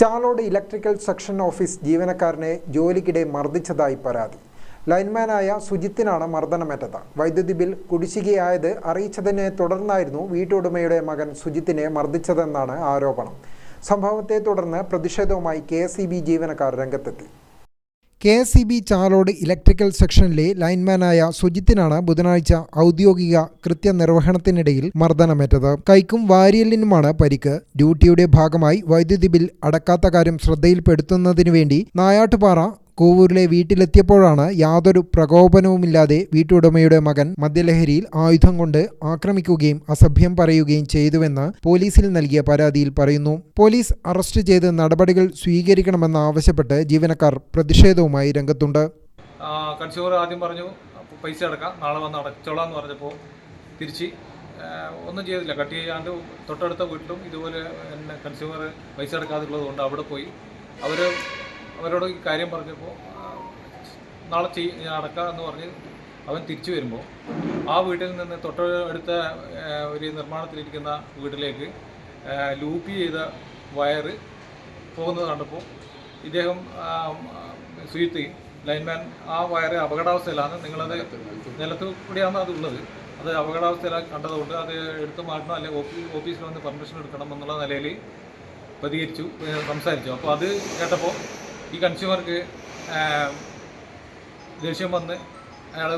Chalode electrical section office ജീവനക്കാരനെ ജോലിക്കിടെ മർദ്ദിച്ചതായി പരാതി. ലൈൻമാനായ സുജിത്തിനാണ് മർദ്ദനമേറ്റത്. വൈദ്യുതി ബിൽ കുടിശ്ശികയായത് അറിയിച്ചതിനെ തുടർന്നായിരുന്നു വീട്ടുടമയുടെ മകൻ സുജിത്തിനെ മർദ്ദിച്ചതെന്നാണ് ആരോപണം. സംഭവത്തെ തുടർന്ന് പ്രതിഷേധവുമായി കെ ജീവനക്കാർ രംഗത്തെത്തി. K S C B Chalode electrical സെക്ഷനിലെ ലൈൻമാനായ സുജിത്തിനാണ് ബുധനാഴ്ച ഔദ്യോഗിക കൃത്യനിർവഹണത്തിനിടയിൽ മർദ്ദനമേറ്റത്. കൈക്കും വാരിയലിനുമാണ് പരിക്ക്. ഡ്യൂട്ടിയുടെ ഭാഗമായി വൈദ്യുതി ബിൽ അടക്കാത്ത കാര്യം ശ്രദ്ധയിൽപ്പെടുത്തുന്നതിനു വേണ്ടി നായാട്ടുപാറ കോവൂരിലെ വീട്ടിലെത്തിയപ്പോഴാണ് യാതൊരു പ്രകോപനവുമില്ലാതെ വീട്ടുടമയുടെ മകൻ മദ്യലഹരിയിൽ ആയുധം കൊണ്ട് ആക്രമിക്കുകയും അസഭ്യം പറയുകയും ചെയ്തുവെന്ന് പോലീസിൽ നൽകിയ പരാതിയിൽ പറയുന്നു. പോലീസ് അറസ്റ്റ് ചെയ്ത് നടപടികൾ സ്വീകരിക്കണമെന്നാവശ്യപ്പെട്ട് ജീവനക്കാർ പ്രതിഷേധവുമായി രംഗത്തുണ്ട്. കൺസ്യൂമർ ആദ്യം പറഞ്ഞു "അപ്പൊ പൈസ അടക്കാം നാളെ വന്ന് അടച്ചോളാം എന്ന് പറഞ്ഞപ്പോൾ തിരിച്ച് ഒന്നും ചെയ്തില്ല കട്ട് ചെയ്യാണ്ട് തൊട്ടടുത്ത വീട്ടിലും ഇതുപോലെ കൺസ്യൂമർ പൈസ അടക്കാതുള്ളത് കൊണ്ട് അവിടെ പോയി. അവർ അവരോട് ഈ കാര്യം പറഞ്ഞപ്പോൾ നാളെ ചെയ് ഞാൻ അടക്കാം എന്ന് പറഞ്ഞ് അവൻ തിരിച്ചു വരുമ്പോൾ ആ വീട്ടിൽ നിന്ന് തൊട്ടടുത്ത ഒരു നിർമ്മാണത്തിലിരിക്കുന്ന വീട്ടിലേക്ക് ലൂപ്പ് ചെയ്ത വയറ് പോകുന്നത് കണ്ടപ്പോൾ ഇദ്ദേഹം സുയുത്തി ലൈൻമാൻ ആ വയറ് അപകടാവസ്ഥയിലാണ് നിങ്ങളത് നിലത്ത് കൂടിയാണ് അത് ഉള്ളത്. അത് അപകടാവസ്ഥയിലാണ് കണ്ടതുകൊണ്ട് അത് എടുത്തു മാറ്റണം അല്ലെങ്കിൽ ഓഫീസ് ഓഫീസിൽ വന്ന് പെർമിഷൻ എടുക്കണം എന്നുള്ള നിലയിൽ പ്രതികരിച്ചു സംസാരിച്ചു. അപ്പോൾ അത് കേട്ടപ്പോൾ ഈ കൺസ്യൂമർക്ക് ദേഷ്യം വന്ന് അയാൾ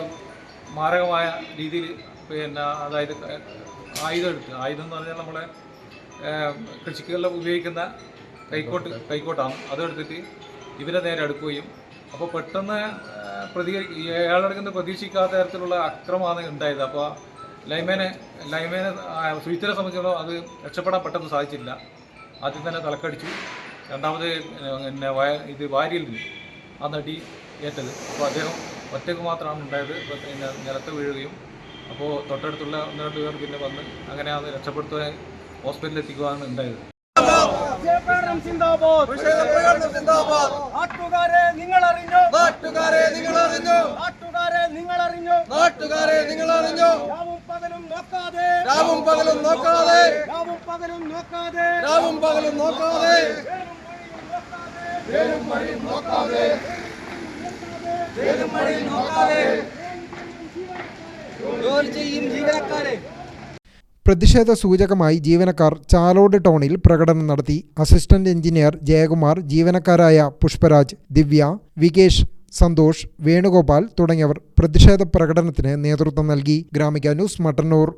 മാരകമായ രീതിയിൽ പിന്നെ അതായത് ആയുധം എടുത്ത്. ആയുധം എന്ന് പറഞ്ഞാൽ നമ്മളെ കൃഷിക്കുകളിൽ കൃഷിക്കെല്ലാം ഉപയോഗിക്കുന്ന കൈക്കോട്ട് കൈക്കോട്ടാണ്. അതെടുത്തിട്ട് ഇവരെ നേരെ അടുക്കുകയും അപ്പോൾ പെട്ടെന്ന് പ്രതികരി അയാളെടുക്കുന്ന പ്രതീക്ഷിക്കാത്ത തരത്തിലുള്ള അക്രമമാണ് ഉണ്ടായത്. അപ്പോൾ ലൈമേനെ ലൈമേനെ സുഹിത്തിനെ സംബന്ധിച്ചിടത്തോളം അത് രക്ഷപ്പെടാൻ പെട്ടെന്ന് സാധിച്ചില്ല. ആദ്യം തന്നെ തലക്കടിച്ചു. രണ്ടാമത് പിന്നെ വയ ഇത് വാരിയിൽ നിന്ന് ആ നടി ഏറ്റത്. അപ്പോൾ അദ്ദേഹം ഒറ്റയ്ക്ക് മാത്രമാണ് ഉണ്ടായത്. പിന്നെ നിലത്ത് വീഴുകയും അപ്പോൾ തൊട്ടടുത്തുള്ള ഒന്ന് രണ്ട് പേർ പിന്നെ വന്ന് അങ്ങനെ അത് രക്ഷപ്പെടുത്തുവാൻ ഹോസ്പിറ്റലിൽ എത്തിക്കുകയാണ് ഉണ്ടായത്. നാട്ടുകാരെ നിങ്ങൾ അറിഞ്ഞു നാട്ടുകാരെ നിങ്ങൾ അറിഞ്ഞു നാട്ടുകാരെ നിങ്ങൾ അറിഞ്ഞു നാട്ടുകാരെ നിങ്ങൾ അറിഞ്ഞു രാവും പകലും നോക്കാതെ. രാവും പകലും നോക്കാതെ. രാവും പകലും നോക്കാതെ. രാവും പകലും നോക്കാതെ. ജീവനക്കാരെ. പ്രതിഷേധ സൂചകമായി ജീവനക്കാർ ചാലോട് ടൗണിൽ പ്രകടനം നടത്തി. അസിസ്റ്റന്റ് എഞ്ചിനീയർ ജയകുമാർ ജീവനക്കാരായ പുഷ്പരാജ് ദിവ്യ വികേഷ് സന്തോഷ് വേണുഗോപാൽ തുടങ്ങിയവർ പ്രതിഷേധ പ്രകടനത്തിന് നേതൃത്വം നൽകി. ഗ്രാമിക ന്യൂസ് മട്ടന്നൂർ.